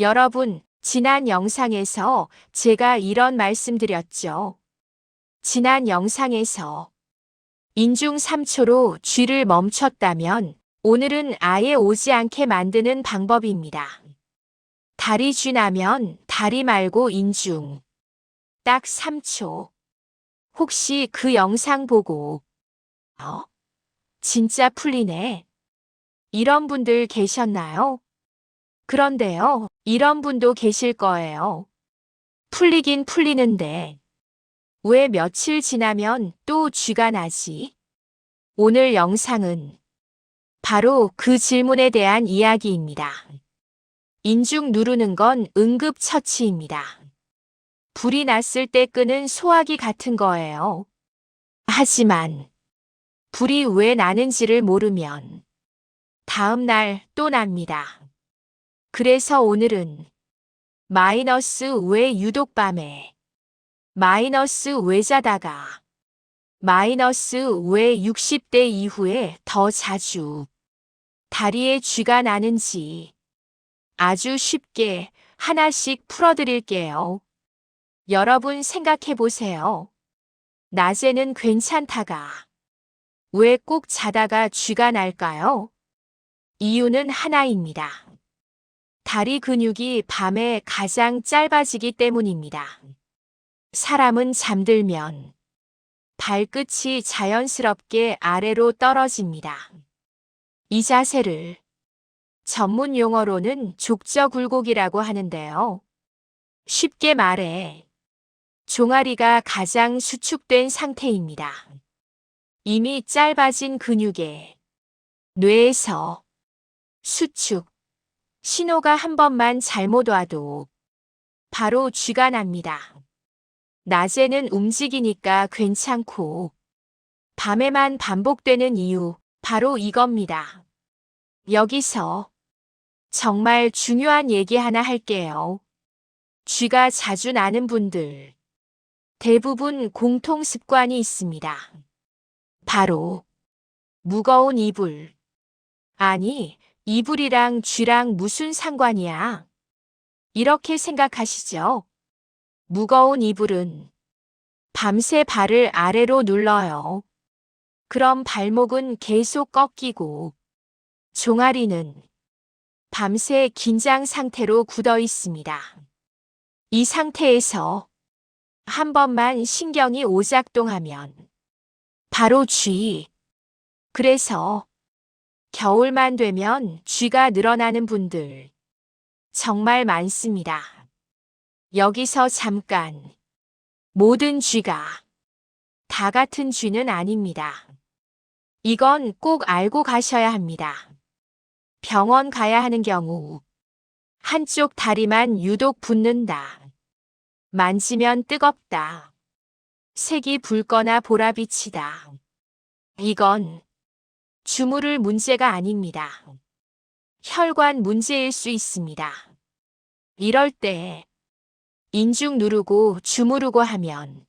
여러분, 지난 영상에서 제가 이런 말씀드렸죠. 지난 영상에서 인중 3초로 쥐를 멈췄다면 오늘은 아예 오지 않게 만드는 방법입니다. 다리 쥐 나면 다리 말고 인중. 딱 3초. 혹시 그 영상 보고, 어? 진짜 풀리네. 이런 분들 계셨나요? 그런데요, 이런 분도 계실 거예요. 풀리긴 풀리는데, 왜 며칠 지나면 또 쥐가 나지? 오늘 영상은 바로 그 질문에 대한 이야기입니다. 인중 누르는 건 응급처치입니다. 불이 났을 때 끄는 소화기 같은 거예요. 하지만 불이 왜 나는지를 모르면 다음 날 또 납니다. 그래서 오늘은 마이너스 왜 유독 밤에 마이너스 왜 자다가 마이너스 왜 60대 이후에 더 자주 다리에 쥐가 나는지 아주 쉽게 하나씩 풀어드릴게요. 여러분 생각해 보세요. 낮에는 괜찮다가 왜 꼭 자다가 쥐가 날까요? 이유는 하나입니다. 다리 근육이 밤에 가장 짧아지기 때문입니다. 사람은 잠들면 발끝이 자연스럽게 아래로 떨어집니다. 이 자세를 전문 용어로는 족저 굴곡이라고 하는데요. 쉽게 말해 종아리가 가장 수축된 상태입니다. 이미 짧아진 근육에 뇌에서 수축, 신호가 한 번만 잘못 와도 바로 쥐가 납니다. 낮에는 움직이니까 괜찮고 밤에만 반복되는 이유 바로 이겁니다. 여기서 정말 중요한 얘기 하나 할게요. 쥐가 자주 나는 분들 대부분 공통 습관이 있습니다. 바로 무거운 이불. 아니, 이불이랑 쥐랑 무슨 상관이야? 이렇게 생각하시죠? 무거운 이불은 밤새 발을 아래로 눌러요. 그럼 발목은 계속 꺾이고 종아리는 밤새 긴장 상태로 굳어 있습니다. 이 상태에서 한 번만 신경이 오작동하면 바로 쥐. 그래서 겨울만 되면 쥐가 늘어나는 분들 정말 많습니다. 여기서 잠깐 모든 쥐가 다 같은 쥐는 아닙니다. 이건 꼭 알고 가셔야 합니다. 병원 가야 하는 경우 한쪽 다리만 유독 붓는다. 만지면 뜨겁다. 색이 붉거나 보라빛이다. 이건 주무를 문제가 아닙니다. 혈관 문제일 수 있습니다. 이럴 때 인중 누르고 주무르고 하면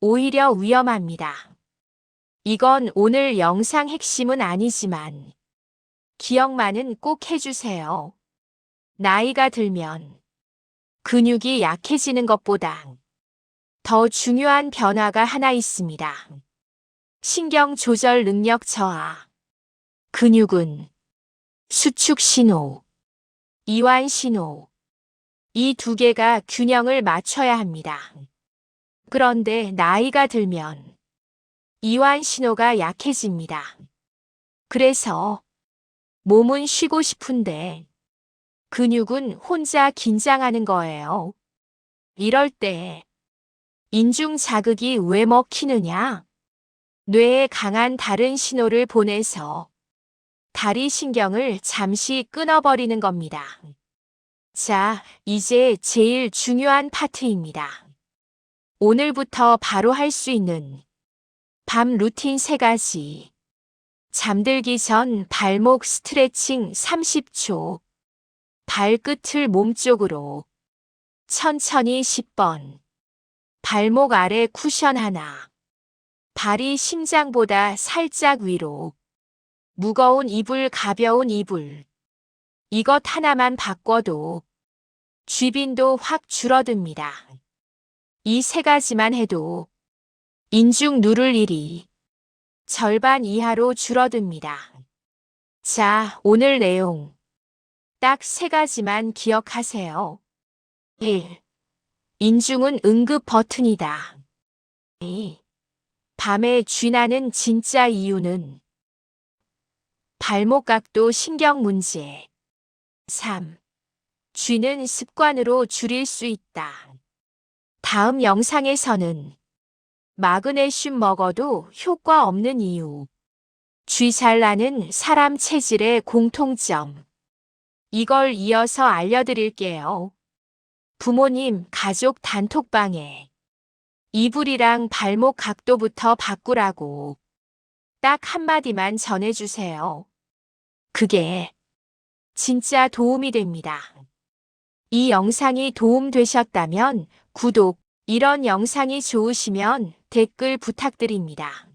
오히려 위험합니다. 이건 오늘 영상 핵심은 아니지만 기억만은 꼭 해주세요. 나이가 들면 근육이 약해지는 것보다 더 중요한 변화가 하나 있습니다. 신경 조절 능력 저하. 근육은 수축 신호, 이완 신호. 이 두 개가 균형을 맞춰야 합니다. 그런데 나이가 들면 이완 신호가 약해집니다. 그래서 몸은 쉬고 싶은데 근육은 혼자 긴장하는 거예요. 이럴 때 인중 자극이 왜 먹히느냐? 뇌에 강한 다른 신호를 보내서 다리 신경을 잠시 끊어버리는 겁니다. 자, 이제 제일 중요한 파트입니다. 오늘부터 바로 할 수 있는 밤 루틴 세 가지. 잠들기 전 발목 스트레칭 30초. 발끝을 몸쪽으로 천천히 10번. 발목 아래 쿠션 하나. 발이 심장보다 살짝 위로. 무거운 이불, 가벼운 이불. 이것 하나만 바꿔도 쥐빈도 확 줄어듭니다. 이 세 가지만 해도 인중 누를 일이 절반 이하로 줄어듭니다. 자, 오늘 내용. 딱 세 가지만 기억하세요. 1. 인중은 응급 버튼이다. 2. 밤에 쥐나는 진짜 이유는 발목 각도 신경 문제. 3. 쥐는 습관으로 줄일 수 있다. 다음 영상에서는 마그네슘 먹어도 효과 없는 이유. 쥐 잘 나는 사람 체질의 공통점. 이걸 이어서 알려드릴게요. 부모님 가족 단톡방에 이불이랑 발목 각도부터 바꾸라고 딱 한마디만 전해주세요. 그게 진짜 도움이 됩니다. 이 영상이 도움되셨다면 구독, 이런 영상이 좋으시면 댓글 부탁드립니다.